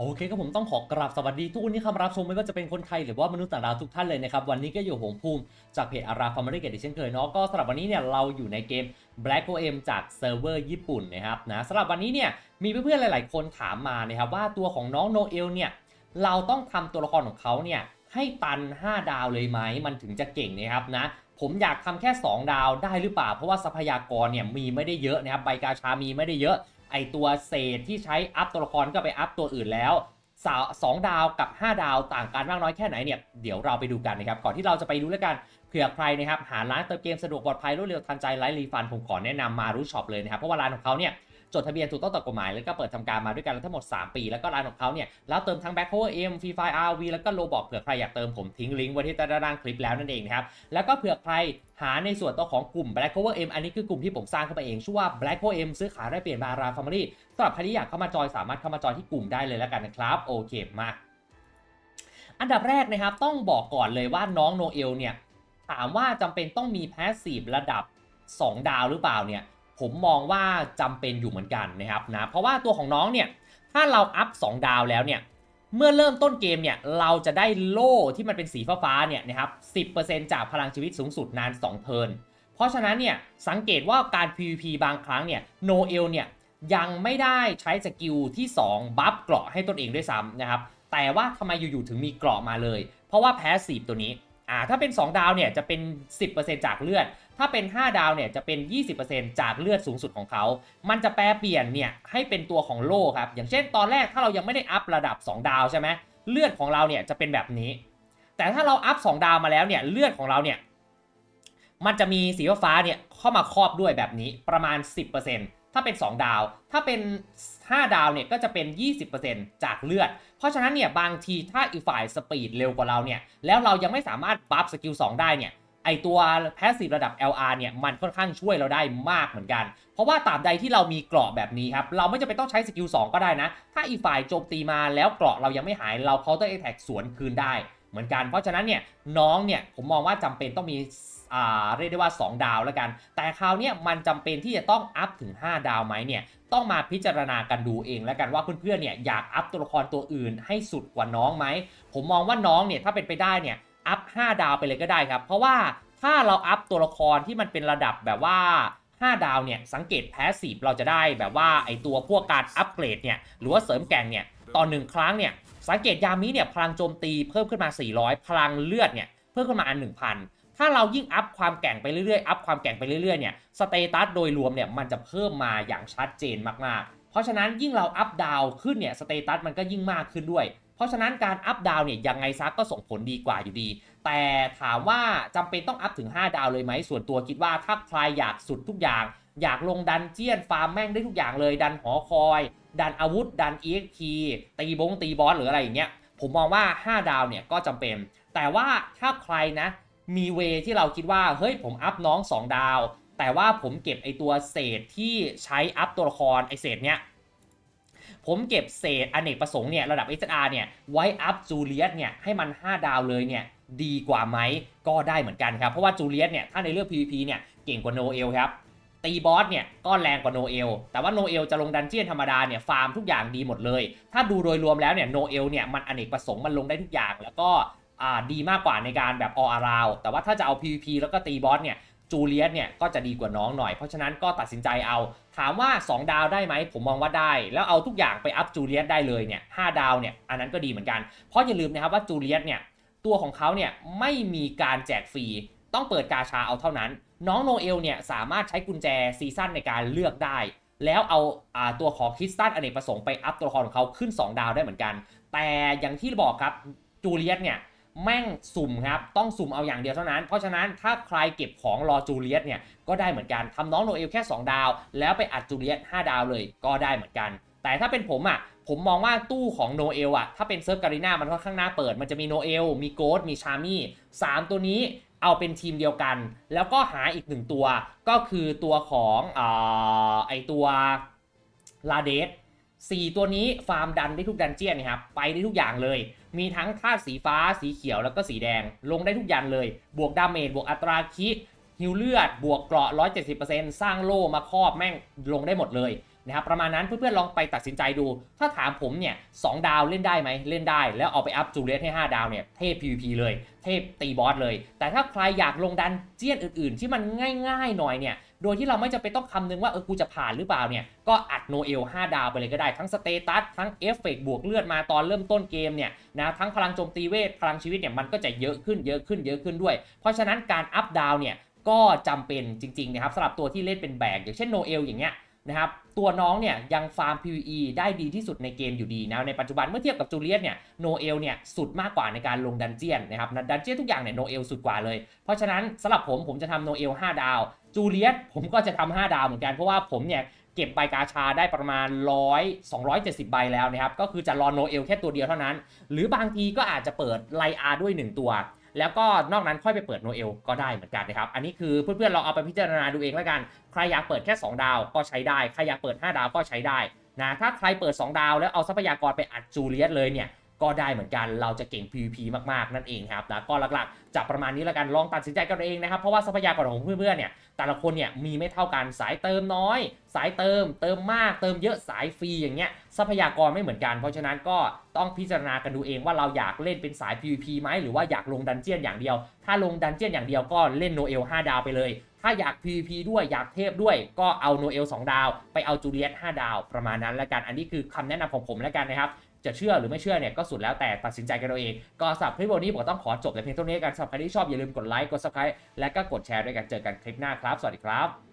โอเคก็ผมต้องขอกราบสวัสดีทุกคนที่เข้ามารับชมไม่ว่าจะเป็นคนไทยหรือว่ามนุษย์ต่างดาวทุกท่านเลยนะครับ วันนี้ก็อยู่หงภูมิจากเพจอาราฟาร์มเรเกตเช่นเคยเนาะก็สำหรับวันนี้เนี่ยเราอยู่ในเกม Black OM จากเซิร์ฟเวอร์ญี่ปุ่นนะครับนะสำหรับวันนี้เนี่ยมีเพื่อนๆหลาย ๆ คนถามมานะครับว่าตัวของน้องโนเอลเนี่ยเราต้องทำตัวละครของเขาเนี่ยให้ตัน 5 ดาวเลยไหมมันถึงจะเก่งนะครับนะผมอยากทำแค่ 2 ดาวได้หรือเปล่า เพราะว่าทรัพยากรเนี่ยมีไม่ได้เยอะนะครับใบกาชามีไม่ได้เยอะ ไอตัวเศษที่ใช้อัพตัวละครก็ไปอัพตัวอื่นแล้วสสองดาวกับ 5 ดาวต่างกันมากน้อยแค่ไหนเนี่ยเดี๋ยวเราไปดูกันนะครับก่อนที่เราจะไปดูแล้วกันเผื่อใครนะครับหาร้านเติมเกมสะดวกปลอดภัยรวดเร็วทันใจไร้รีฟันผมขอแนะนำมารู้ช็อปเลยนะครับเพราะว่าร้านของเขาเนี่ย จดทะเบียนถูกต้องตามกฎหมาย แล้วก็เปิดทำการมาด้วยกันแล้วทั้งหมด 3 ปี แล้วก็ร้านของเขาเนี่ยแล้วเติมทั้ง Back Cover M Free Fire RV แล้วก็โลบอกเผื่อใครอยากเติมผมทิ้งลิงก์ไว้ที่ใต้ด้านล่างคลิปแล้วนั่นเองนะครับแล้วก็เผื่อใครหาในส่วนตัวของกลุ่ม Black Cover M อันนี้คือกลุ่มที่ผมสร้างขึ้นมาเอง ชื่อว่า Black Cover M ซื้อขายได้เปลี่ยนบารา Family สำหรับใครที่อยากเข้ามาจอยสามารถเข้ามาจอยที่กลุ่มได้เลยแล้วกันนะครับ โอเคมาอันดับแรกนะครับต้องบอกก่อนเลยว่าน้องโนเอลเนี่ยถามว่าจำเป็นต้องมีแพสซีฟระดับ 2 ดาวหรือเปล่าเนี่ย ผมมองว่าจำเป็นอยู่เหมือนกันนะครับนะเพราะว่าตัวของน้องเนี่ยถ้าเราอัพ 2 ดาวแล้วเนี่ยเมื่อเริ่มต้นเกมเนี่ยเราจะได้โล่ที่มันเป็นสีฟ้าๆเนี่ยนะครับ10%จากพลังชีวิตสูงสุดนาน 2 เทิร์นเพราะฉะนั้นเนี่ยสังเกตว่าการ PVP บางครั้งเนี่ยโนเอลเนี่ยยังไม่ได้ใช้สกิลที่ 2 บัฟเกราะให้ตนเองด้วยซ้ำนะครับแต่ว่าทำไมอยู่ๆถึงมีเกราะมาเลย เพราะว่าแพสซีฟตัวนี้ อ่าถ้าเป็น 2 ดาวเนี่ยจะเป็น 10%จากเลือด ถ้าเป็น 5 ดาวเนี่ยจะเป็น 20%จากเลือดสูงสุดของเขา มันจะแปลเปลี่ยนเนี่ยให้เป็นตัวของโล่ครับ อย่างเช่นตอนแรกถ้าเรายังไม่ได้อัพระดับ 2 ดาวใช่ไหมเลือดของเราเนี่ยจะเป็นแบบนี้ แต่ถ้าเราอัพ 2 ดาวมาแล้วเนี่ยเลือดของเราเนี่ยมันจะมีสีฟ้าเนี่ยเข้ามาครอบด้วยแบบนี้ประมาณ 10% ถ้าเป็น 2 ดาว ถ้าเป็น 5 ดาวเนี่ยก็จะเป็น 20%จากเลือด เพราะฉะนั้นเนี่ยบางทีถ้าอีกฝ่ายสปีดเร็วกว่าเราเนี่ย แล้วเรายังไม่สามารถบัฟสกิล2ได้เนี่ย ไอตัวแพสซีฟระดับ LR เนี่ยมันค่อนข้างช่วยเราได้มากเหมือนกัน เพราะว่าตราบใดที่เรามีเกราะแบบนี้ครับ เราไม่จำเป็นต้องใช้สกิล2ก็ได้นะ ถ้าอีกฝ่ายโจมตีมาแล้วเกราะเรายังไม่หาย เรา counter attack สวนคืนได้ เหมือนกัน เพราะฉะนั้นเนี่ยน้องเนี่ยผมมองว่าจำเป็นต้องมีอ่าเรียกได้ว่า 2 ดาวแล้วกัน แต่คราวเนี้ยมันจำเป็นที่จะต้องอัพถึง 5 ดาวไหมเนี่ยต้องมาพิจารณากันดูเองแล้วกันว่าเพื่อนๆเนี่ยอยากอัพตัวละครตัวอื่นให้สุดกว่าน้องไหมผมมองว่าน้องเนี่ยถ้าเป็นไปได้เนี่ยอัพ 5 ดาวไปเลยก็ได้ครับ เพราะว่าถ้าเราอัพตัวละครที่มันเป็นระดับแบบว่า 5 ดาวเนี่ยสังเกตแพสซีฟเราจะได้แบบว่าไอตัวพวกการอัปเกรดเนี่ยหรือว่าเสริมแก่งเนี่ยตอนหนึ่งครั้งเนี่ย สังเกตยามิเนี่ยพลังโจมตีเพิ่มขึ้นมา 400 พลังเลือดเนี่ยเพิ่มขึ้นมาอัน 1,000 ถ้าเรายิ่งอัพความแก่งไปเรื่อยๆ อัพความแก่งไปเรื่อยๆเนี่ยสเตตัสโดยรวมเนี่ยมันจะเพิ่มมาอย่างชัดเจนมากๆ เพราะฉะนั้นยิ่งเราอัพดาวขึ้นเนี่ยสเตตัสมันก็ยิ่งมากขึ้นด้วย เพราะฉะนั้นการอัพดาวเนี่ยยังไงซักก็ส่งผลดีกว่าอยู่ดี แต่ถามว่าจำเป็นต้องอัพถึง 5 ดาวเลยไหมส่วนตัวคิดว่าถ้าใครอยากสุดทุกอย่าง อยากลงดันเจียนฟาร์มแม่งได้ทุกอย่างเลยดันหอคอย ดันอาวุธ ดัน EXP ตีบงตีบอสหรืออะไรอย่างเงี้ยผมมองว่า 5 ดาวเนี่ยก็จำเป็น แต่ว่าถ้าใครนะมีเวที่เราคิดว่าเฮ้ยผมอัพน้อง 2 ดาว แต่ว่าผมเก็บไอตัวเศษที่ใช้อัพตัวละครไอเศษเนี้ยผมเก็บเศษอเนกประสงค์เนี่ยระดับ SR เนี่ยไว้อัพจูเลียสเนี่ยให้มัน 5 ดาวเลยเนี่ยดีกว่าไหมก็ได้เหมือนกันครับ เพราะว่าจูเลียสเนี่ยถ้าในเรื่อง PVP เนี่ยเก่งกว่าโนเอลครับ ตีบอสเนี่ยก็แรงกว่าโนเอล แต่ว่าโนเอลจะลงดันเจียนธรรมดาเนี่ยฟาร์มทุกอย่างดีหมดเลย ถ้าดูโดยรวมแล้วเนี่ยโนเอลเนี่ยมันอเนกประสงค์มันลงได้ทุกอย่าง แล้วก็อ่าดีมากกว่าในการแบบออาราว แต่ว่าถ้าจะเอา PVP แล้วก็ตีบอสเนี่ยจูเลียสเนี่ยก็จะดีกว่าน้องหน่อย เพราะฉะนั้นก็ตัดสินใจเอา ถามว่า 2 ดาวได้ไหม ผมมองว่าได้ แล้วเอาทุกอย่างไปอัพจูเลียสได้เลยเนี่ยหดาวเนี่ยอันนั้นก็ดีเหมือนกัน เพราะอย่าลืมนะครับว่าจูเลียสเนี่ยตัวของเขาเนี่ยไม่มีการแจกฟรีต้องเปิดกาชาเอาเท่านั้น น้องโนเอลเนี่ยสามารถใช้กุญแจซีซั่นในการเลือกได้ แล้วเอาอาตัวของคริสตัลอเนกประสงค์ไปอัพตัวละครของเขาขึ้น 2 ดาวได้เหมือนกัน แต่อย่างที่บอกครับจูเลียสเนี่ยแม่งสุ่มครับต้องสุ่มเอาอย่างเดียวเท่านั้น เพราะฉะนั้นถ้าใครเก็บของรอจูเลียสเนี่ยก็ได้เหมือนกันทำน้องโนเอลแค่ 2 ดาว แล้วไปอัดจูเลียส5ดาวเลยก็ได้เหมือนกัน แต่ถ้าเป็นผมอะผมมองว่าตู้ของโนเอลอะถ้าเป็นเซิร์ฟการีนามันค่อนข้างน่าเปิด มันจะมีโนเอลมีโกดมีชามี่สามตัวนี้ เอาเป็นทีมเดียวกัน แล้วก็หาอีกหนึ่งตัวก็คือตัวของอ่าไอตัวลาเดสสี่ตัวนี้ฟาร์มดันได้ทุกดันเจียนนะครับไปได้ทุกอย่างเลย มีทั้งธาตุสีฟ้าสีเขียวแล้วก็สีแดง ลงได้ทุกยันเลย บวกดาเมจบวกอัตราคิฮิวเลือด บวกเกราะ 170%สร้างโล่มาครอบแม่งลงได้หมดเลย นะครับประมาณนั้นเพื่อนๆลองไปตัดสินใจดู ถ้าถามผมเนี่ยสองดาวเล่นได้ไหมเล่นได้ แล้วเอาไปอัพจูเลียสให้ 5 ดาวเนี่ยเทพ PVP เลย เทพตีบอสเลย แต่ถ้าใครอยากลงดันเจียนอื่นๆ ที่มันง่ายๆหน่อยเนี่ยโดยที่เราไม่จำเป็นต้องคำนึงว่าเออกูจะผ่านหรือเปล่าเนี่ยก็อัดโนเอล5ดาวไปเลยก็ได้ทั้งสเตตัสทั้งเอฟเฟกบวกเลือดมาตอนเริ่มต้นเกมเนี่ยนะทั้งพลังโจมตีเวทพลังชีวิตเนี่ยมันก็จะเยอะขึ้นเยอะขึ้นเยอะขึ้นด้วย เพราะฉะนั้นการอัพดาวเนี่ยก็จำเป็นจริงๆนะครับสำหรับตัวที่เล่นเป็นแบกอย่างเช่นโนเอลอย่างเงี้ย นะครับตัวน้องเนี่ยยังฟาร์ม PVE ได้ดีที่สุดในเกมอยู่ดีนะในปัจจุบันเมื่อเทียบกับจูเลียสเนี่ยโนเอลเนี่ยสุดมากกว่าในการลงดันเจียนนะครับดันเจียนทุกอย่างเนี่ยโนเอลสุดกว่าเลย เพราะฉะนั้นสำหรับผมผมจะทำโนเอล5 ดาว จูเลียสผมก็จะทำ5ดาวเหมือนกันเพราะว่าผมเนี่ยเก็บใบกาชาได้ประมาณ 100 270 ใบแล้วนะครับก็คือจะรอโนเอลแค่ตัวเดียวเท่านั้น หรือบางทีก็อาจจะเปิดไลอาร์ด้วย 1 ตัว แล้วก็นอกนั้นค่อยไปเปิดโนเอลก็ได้เหมือนกันนะครับ อันนี้คือเพื่อนๆลองเอาไปพิจารณาดูเองแล้วกัน ใครอยากเปิดแค่ 2 ดาวก็ใช้ได้ ใครอยากเปิด 5 ดาวก็ใช้ได้นะถ้าใครเปิด 2 ดาวแล้วเอาทรัพยากรไปอัดจูเลียสเลยเนี่ยก็ได้เหมือนกัน เราจะเก่ง PVP มากๆ นั่นเองครับนะก็หลักๆจะประมาณนี้แล้วกัน ลองตัดสินใจกันเองนะครับ เพราะว่าทรัพยากรของเพื่อนๆเนี่ย แต่ละคนเนี่ยมีไม่เท่ากัน สายเติมน้อยสายเติม เติมมาก เติมเยอะสายฟรีอย่างเงี้ยทรัพยากรไม่เหมือนกัน เพราะฉะนั้นก็ต้องพิจารณากันดูเองว่าเราอยากเล่นเป็นสาย PVP ไหมหรือว่าอยากลงดันเจียนอย่างเดียว ถ้าลงดันเจียนอย่างเดียวก็เล่นโนเอล5ดาวไปเลย ถ้าอยาก PVP ด้วยอยากเทพด้วยก็เอาโนเอล2ดาว ไปเอาจูเลียส5ดาวประมาณนั้นแล้วกัน อันนี้คือคำแนะนำของผมแล้วกันนะครับจะเชื่อหรือไม่เชื่อเนี่ยก็สุดแล้วแต่ตัดสินใจกันเอาเอง ก็สำหรับคลิปวันนี้ผมต้องขอจบแต่เพียงเท่านี้กันสำหรับใครที่ชอบอย่าลืมกดไลค์กด subscribe และก็กดแชร์ด้วยกันเจอกันคลิปหน้าครับ สวัสดีครับ